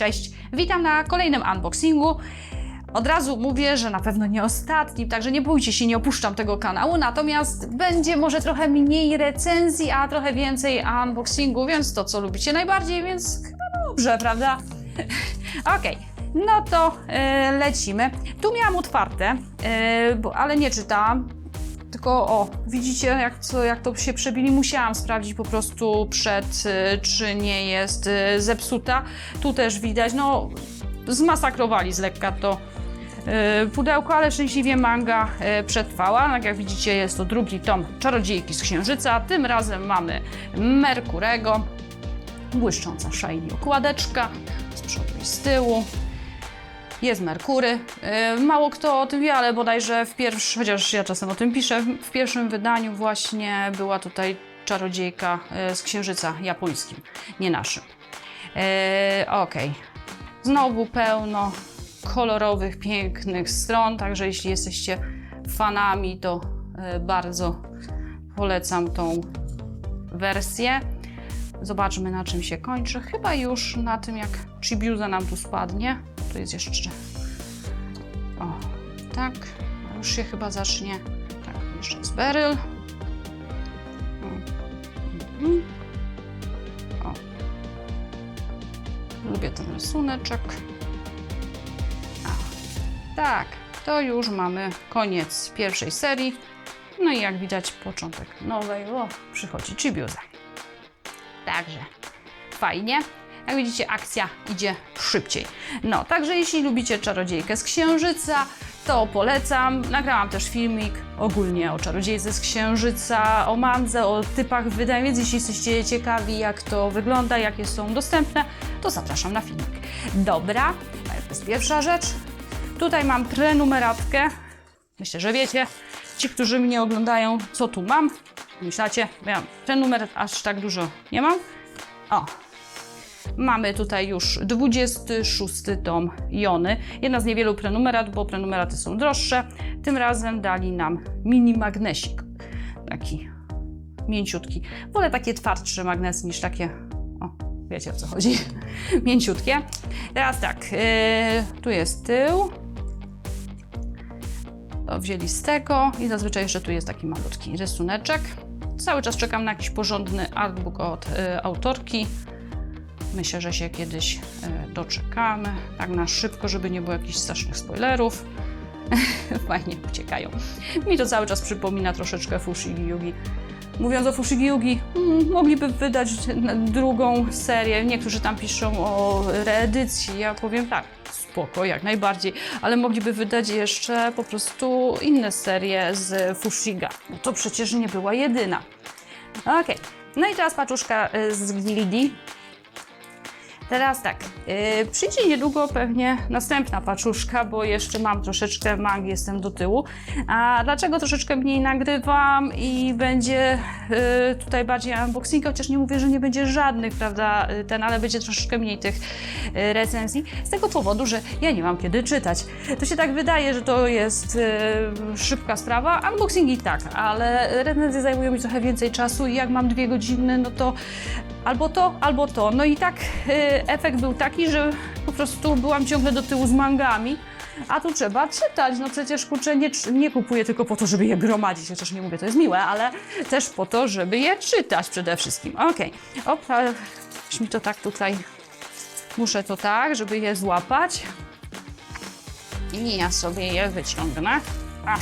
Cześć, witam na kolejnym unboxingu. Od razu mówię, że na pewno nie ostatnim, także nie bójcie się, nie opuszczam tego kanału, natomiast będzie może trochę mniej recenzji, a trochę więcej unboxingu, więc to co lubicie najbardziej, więc chyba dobrze, prawda? Okej, no to e, lecimy. Tu miałam otwarte, e, bo, ale nie czytałam. Tylko o, widzicie jak, co, jak to się przebili? Musiałam sprawdzić po prostu przed, y, czy nie jest y, zepsuta. Tu też widać, no zmasakrowali z lekka to y, pudełko, ale szczęśliwie manga przetrwała. Tak jak widzicie jest to drugi tom Czarodziejki z Księżyca. Tym razem mamy Merkurego, błyszcząca shiny okładeczka z przodu i z tyłu. Jest Merkury. Yy, Mało kto o tym wie, ale bodajże w pierwszym, chociaż ja czasem o tym piszę, w- pierwszym wydaniu właśnie była tutaj czarodziejka yy, z księżyca japońskim, nie naszym. Yy, Okej. Znowu pełno kolorowych, pięknych stron, także jeśli jesteście fanami, to bardzo polecam tą wersję. Zobaczmy na czym się kończy. Chyba już na tym jak Chibiusa nam tu spadnie. Tu jest jeszcze. O, tak. Już się chyba zacznie. Tak, jeszcze jest beryl. Mhm. O. Lubię ten rysuneczek. A, tak, to już mamy koniec pierwszej serii. No i jak widać początek nowej. O, przychodzi Chibiusa. Także fajnie. Jak widzicie, akcja idzie szybciej. No, także jeśli lubicie czarodziejkę z księżyca, to polecam. Nagrałam też filmik ogólnie o czarodziejce z księżyca, o mandze, o typach wydań, więc jeśli jesteście ciekawi, jak to wygląda, jakie są dostępne, to zapraszam na filmik. Dobra, to jest pierwsza rzecz. Tutaj mam prenumeratkę. Myślę, że wiecie, ci, którzy mnie oglądają, co tu mam. Myślacie, ja prenumerat aż tak dużo nie mam. O, Mamy tutaj już 26 tom Jony. Jedna z niewielu prenumerat, bo prenumeraty są droższe. Tym razem dali nam mini magnesik. Taki mięciutki. Wolę takie twardsze magnesy niż takie. Wiecie o co chodzi. Mięciutkie. Teraz tak, yy, tu jest tył. To wzięli z tego i zazwyczaj jeszcze tu jest taki malutki rysuneczek. Cały czas czekam na jakiś porządny artbook od y, autorki. Myślę, że się kiedyś e, doczekamy. Tak na szybko, żeby nie było jakichś strasznych spoilerów. Fajnie uciekają. Mi to cały czas przypomina troszeczkę Fushigi Yugi. Mówiąc o Fushigi Yugi, mm, mogliby wydać drugą serię. Niektórzy tam piszą o reedycji. Ja powiem tak, spoko, jak najbardziej. Ale mogliby wydać jeszcze po prostu inne serie z Fushiga. No to przecież nie była jedyna. Okej. No i teraz paczuszka y, z Gildii. Teraz tak, yy, przyjdzie niedługo pewnie następna paczuszka, bo jeszcze mam troszeczkę mangi, jestem do tyłu. A dlaczego troszeczkę mniej nagrywam i będzie yy, tutaj bardziej unboxing, chociaż nie mówię, że nie będzie żadnych, prawda, yy, ten, ale będzie troszeczkę mniej tych yy, recenzji, z tego powodu, że ja nie mam kiedy czytać. To się tak wydaje, że to jest yy, szybka sprawa, unboxingi tak, ale recenzje zajmują mi trochę więcej czasu i jak mam dwie godziny, no to albo to, albo to. No i tak y, efekt był taki, że po prostu byłam ciągle do tyłu z mangami, a tu trzeba czytać. No przecież kurczę, nie, nie kupuję tylko po to, żeby je gromadzić, chociaż nie mówię, to jest miłe, ale też po to, żeby je czytać przede wszystkim. Okej, okay. już mi to tak tutaj, muszę to tak, żeby je złapać. I ja sobie je wyciągnę. A.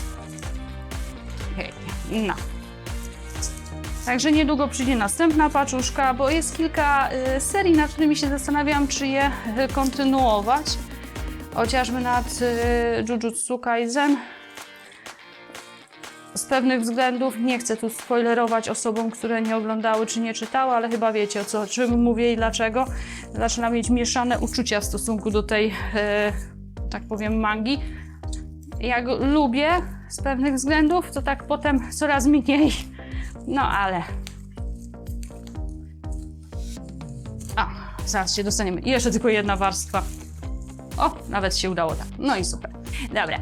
Okej, no. Także niedługo przyjdzie następna paczuszka, bo jest kilka y, serii, nad którymi się zastanawiam, czy je y, kontynuować. Chociażby nad y, Jujutsu Kaisen. Z pewnych względów nie chcę tu spoilerować osobom, które nie oglądały czy nie czytały, ale chyba wiecie o co, czym mówię i dlaczego. Zaczynam mieć mieszane uczucia w stosunku do tej, tak powiem, mangi. Jak lubię z pewnych względów, to tak potem coraz mniej. No ale. A, zaraz się dostaniemy. Jeszcze tylko jedna warstwa. O, nawet się udało tak. No i super. Dobra.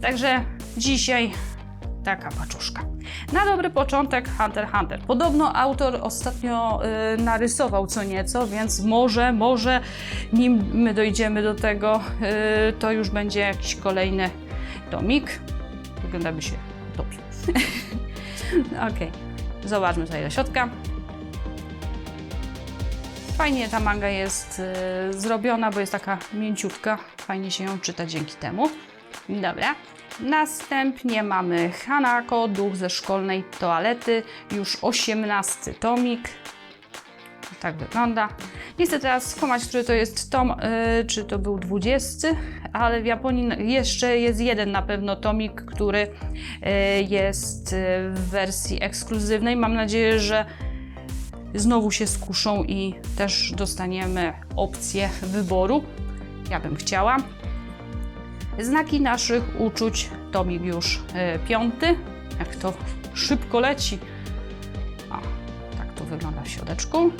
Także dzisiaj taka paczuszka. Na dobry początek Hunter Hunter. Podobno autor ostatnio y, narysował co nieco, więc może, może nim my dojdziemy do tego, y, to już będzie jakiś kolejny tomik. Wygląda by się dobrze. Okej, zobaczmy tutaj do środka. Fajnie ta manga jest y, zrobiona, bo jest taka mięciutka. Fajnie się ją czyta dzięki temu. Dobra. Następnie mamy Hanako, duch ze szkolnej toalety. Już 18 tomik. Tak wygląda. Nie chcę teraz skłamać, który to jest tom, y, czy to był 20, ale w Japonii jeszcze jest jeden na pewno tomik, który y, jest y, w wersji ekskluzywnej. Mam nadzieję, że znowu się skuszą i też dostaniemy opcję wyboru. Ja bym chciała. Znaki naszych uczuć, tomik już y, piąty. Jak to szybko leci. O, tak to wygląda w środeczku.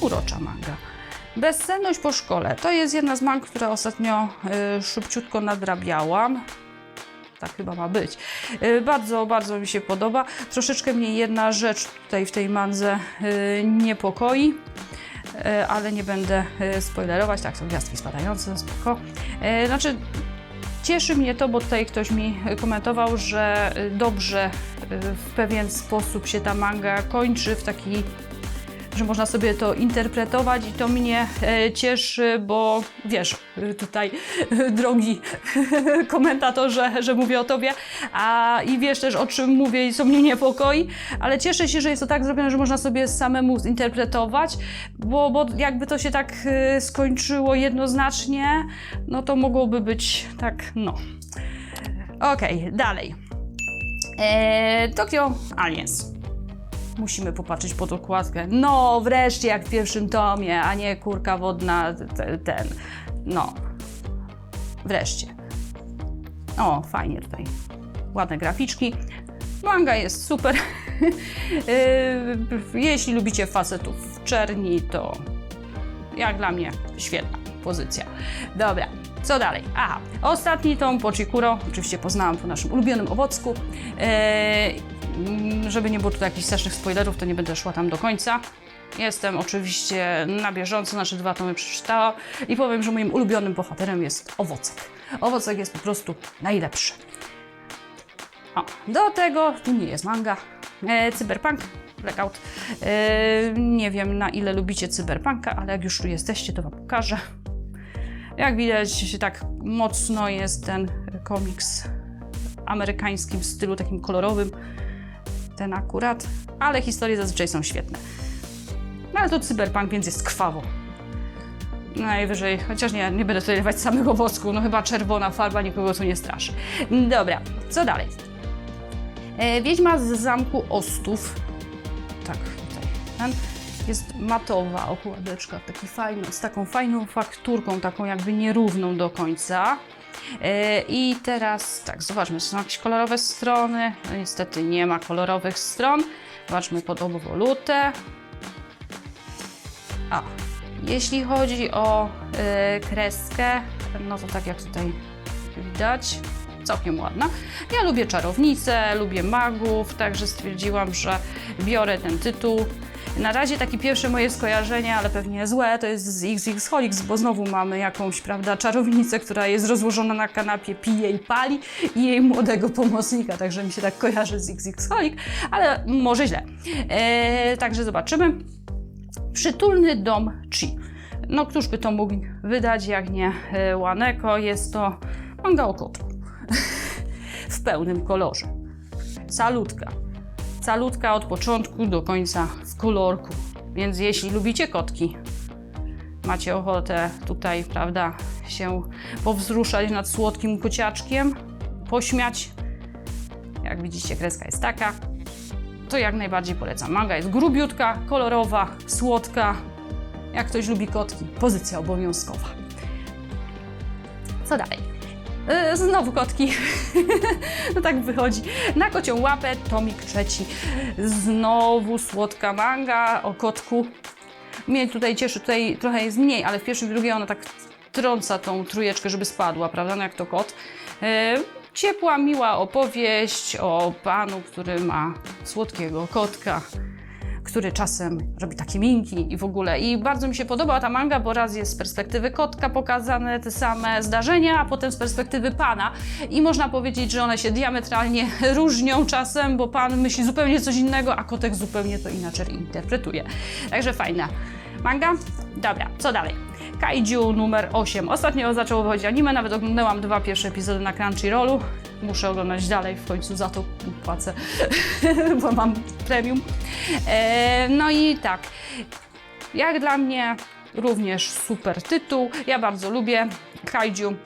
Urocza manga. Bezsenność po szkole. To jest jedna z mang, która ostatnio y, szybciutko nadrabiałam. Tak chyba ma być. Y, Bardzo, bardzo mi się podoba. Troszeczkę mnie jedna rzecz tutaj w tej mandze y, niepokoi, y, ale nie będę y, spoilerować. Tak, są gwiazdki spadające, spoko. Y, Znaczy, cieszy mnie to, bo tutaj ktoś mi komentował, że dobrze w pewien sposób się ta manga kończy w taki że można sobie to interpretować i to mnie e, cieszy, bo wiesz, e, tutaj e, drogi komentatorze, że mówię o tobie, a i wiesz też o czym mówię i co mnie niepokoi, ale cieszę się, że jest to tak zrobione, że można sobie samemu zinterpretować, bo, bo jakby to się tak skończyło jednoznacznie, no to mogłoby być tak, no. Okej, dalej. E, Tokyo Aliens musimy popatrzeć pod okładkę. No, wreszcie jak w pierwszym tomie, a nie kurka wodna, te- ten. No, wreszcie. O, fajnie tutaj. Ładne graficzki. Manga jest super. Yy, Jeśli lubicie facetów w czerni, to jak dla mnie świetna pozycja. Dobra, co dalej? Aha, ostatni tom Pochikuro, oczywiście poznałam po naszym ulubionym owocku. Mm, żeby nie było tutaj jakichś strasznych spoilerów, to nie będę szła tam do końca. Jestem oczywiście na bieżąco, nasze dwa tomy przeczytałam i powiem, że moim ulubionym bohaterem jest owocek. Owocek jest po prostu najlepszy. O, do tego, tu nie jest manga, e, Cyberpunk, Blackout. E, nie wiem na ile lubicie Cyberpunka, ale jak już tu jesteście, to Wam pokażę. Jak widać, tak mocno jest ten komiks w stylu takim kolorowym. Ten akurat, ale historie zazwyczaj są świetne. No ale to cyberpunk, więc jest krwawo. Najwyżej, chociaż nie, nie będę tutaj dawać samego wosku, no chyba czerwona farba nikogo tu nie straszy. Dobra, co dalej? E, Wiedźma z zamku Ostów. Tak, tutaj. Ten jest matowa okładeczka, taki fajny, z taką fajną fakturką, taką jakby nierówną do końca. E, I teraz tak, zobaczmy, są jakieś kolorowe strony. No niestety nie ma kolorowych stron. Zobaczmy pod obwolutę. A, jeśli chodzi o y, kreskę, no to tak jak tutaj widać, całkiem ładna. Ja lubię czarownice, lubię magów, także stwierdziłam, że biorę ten tytuł. Na razie takie pierwsze moje skojarzenie, ale pewnie złe, to jest z XX Holics, bo znowu mamy jakąś, prawda, czarownicę, która jest rozłożona na kanapie, pije i pali i jej młodego pomocnika, także mi się tak kojarzy z XX Holic, ale może źle. E, także zobaczymy. Przytulny dom Chi. No, któż by to mógł wydać, jak nie e, Łaneko? Jest to manga o kotku. w pełnym kolorze. Salutka. Salutka od początku do końca kolorku. Więc jeśli lubicie kotki, macie ochotę tutaj, prawda, się powzruszać nad słodkim kociaczkiem, pośmiać. Jak widzicie, kreska jest taka. To jak najbardziej polecam. Manga jest grubiutka, kolorowa, słodka. Jak ktoś lubi kotki, pozycja obowiązkowa. Co dalej? Yy, znowu kotki. no tak wychodzi. Na kocią łapę, tomik trzeci. Znowu słodka manga o kotku. Mnie tutaj cieszy, tutaj trochę jest mniej, ale w pierwszym i drugiej ona tak trąca tą trójeczkę, żeby spadła, prawda? No jak to kot. E, Ciepła, miła opowieść o panu, który ma słodkiego kotka, który czasem robi takie minki i w ogóle. I bardzo mi się podoba ta manga, bo raz jest z perspektywy kotka pokazane te same zdarzenia, a potem z perspektywy pana. I można powiedzieć, że one się diametralnie różnią czasem, bo pan myśli zupełnie coś innego, a kotek zupełnie to inaczej interpretuje. Także fajna manga. Dobra, co dalej? Kaiju numer 8. Ostatnio zaczęło wychodzić anime, nawet oglądałam dwa pierwsze epizody na Crunchyrollu. Muszę oglądać dalej, w końcu za to płacę, bo mam premium. E, no i tak, jak dla mnie również super tytuł. Ja bardzo lubię Kaiju.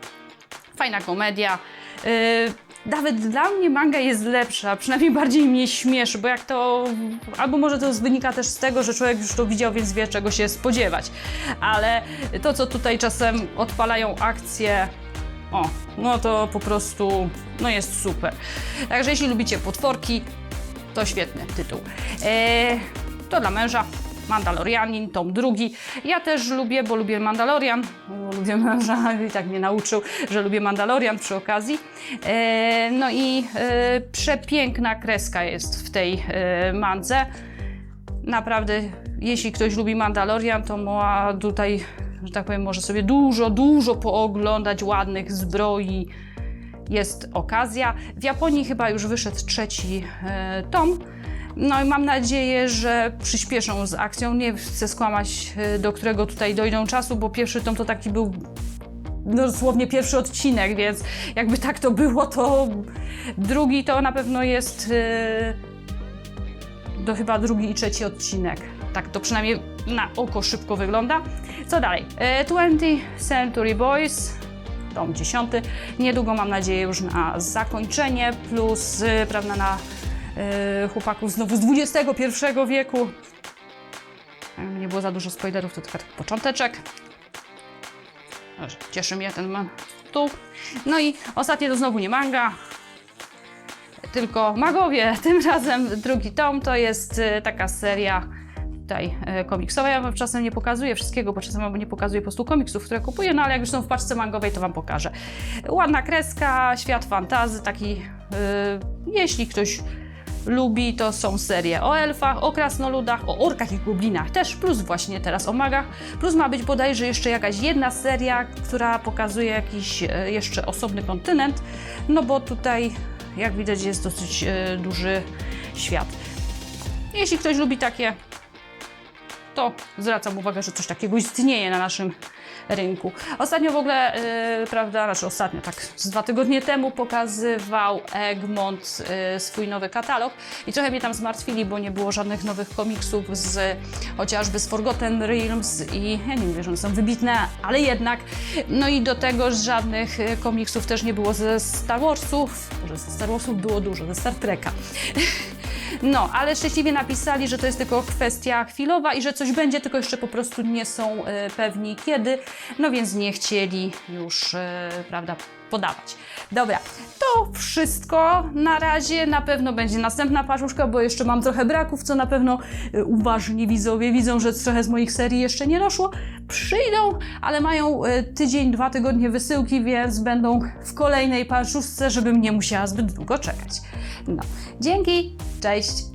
Fajna komedia. E, nawet dla mnie manga jest lepsza, przynajmniej bardziej mnie śmieszy, bo jak to. Albo może to wynika też z tego, że człowiek już to widział, więc wie, czego się spodziewać. Ale to, co tutaj czasem odpalają akcje. O, no to po prostu no jest super. Także jeśli lubicie potworki, to świetny tytuł. Eee, to dla męża. Mandalorianin, tom drugi. Ja też lubię, bo lubię Mandalorian. Lubię męża i tak mnie nauczył, że lubię Mandalorian przy okazji. Eee, no i e, przepiękna kreska jest w tej e, mandze. Naprawdę, jeśli ktoś lubi Mandalorian, to ma tutaj, że tak powiem, może sobie dużo, dużo pooglądać ładnych zbroi. Jest okazja. W Japonii chyba już wyszedł trzeci e, tom. No i mam nadzieję, że przyspieszą z akcją. Nie chcę skłamać, e, do którego tutaj dojdą czasu, bo pierwszy tom to taki był no, dosłownie pierwszy odcinek, więc jakby tak to było, to drugi to na pewno jest e, to chyba drugi i trzeci odcinek. Tak to przynajmniej na oko szybko wygląda. Co dalej? E, 20th Century Boys, tom 10. Niedługo mam nadzieję już na zakończenie, plus e, prawda, na e, chłopaków znowu z XXI wieku. Nie było za dużo spoilerów, to tylko począteczek. Cieszy mnie ten ma- tu. No i ostatnie to znowu nie manga, tylko magowie. Tym razem drugi tom to jest e, taka seria tutaj e, komiksowa. Ja wam czasem nie pokazuję wszystkiego, bo czasem nie pokazuję po prostu komiksów, które kupuję, no ale jak już są w paczce mangowej, to wam pokażę. Ładna kreska, świat fantazy, taki e, jeśli ktoś lubi, to są serie o elfach, o krasnoludach, o orkach i goblinach też, plus właśnie teraz o magach, plus ma być bodajże jeszcze jakaś jedna seria, która pokazuje jakiś e, jeszcze osobny kontynent, no bo tutaj jak widać jest dosyć e, duży świat. Jeśli ktoś lubi takie, to zwracam uwagę, że coś takiego istnieje na naszym rynku. Ostatnio w ogóle, yy, prawda, znaczy ostatnio, tak z dwa tygodnie temu pokazywał Egmont yy, swój nowy katalog i trochę mnie tam zmartwili, bo nie było żadnych nowych komiksów z chociażby z Forgotten Realms i ja nie mówię, że one są wybitne, ale jednak. No i do tego żadnych y, komiksów też nie było ze Star Warsów, może ze Star Warsów było dużo, ze Star Treka. No, ale szczęśliwie napisali, że to jest tylko kwestia chwilowa i że coś będzie, tylko jeszcze po prostu nie są e, pewni kiedy, no więc nie chcieli już, e, prawda, podawać. Dobra, to wszystko na razie. Na pewno będzie następna paczuszka, bo jeszcze mam trochę braków, co na pewno e, uważni widzowie widzą, że trochę z moich serii jeszcze nie doszło. Przyjdą, ale mają tydzień, dwa tygodnie wysyłki, więc będą w kolejnej paczuszce, żebym nie musiała zbyt długo czekać. No, dzięki, cześć!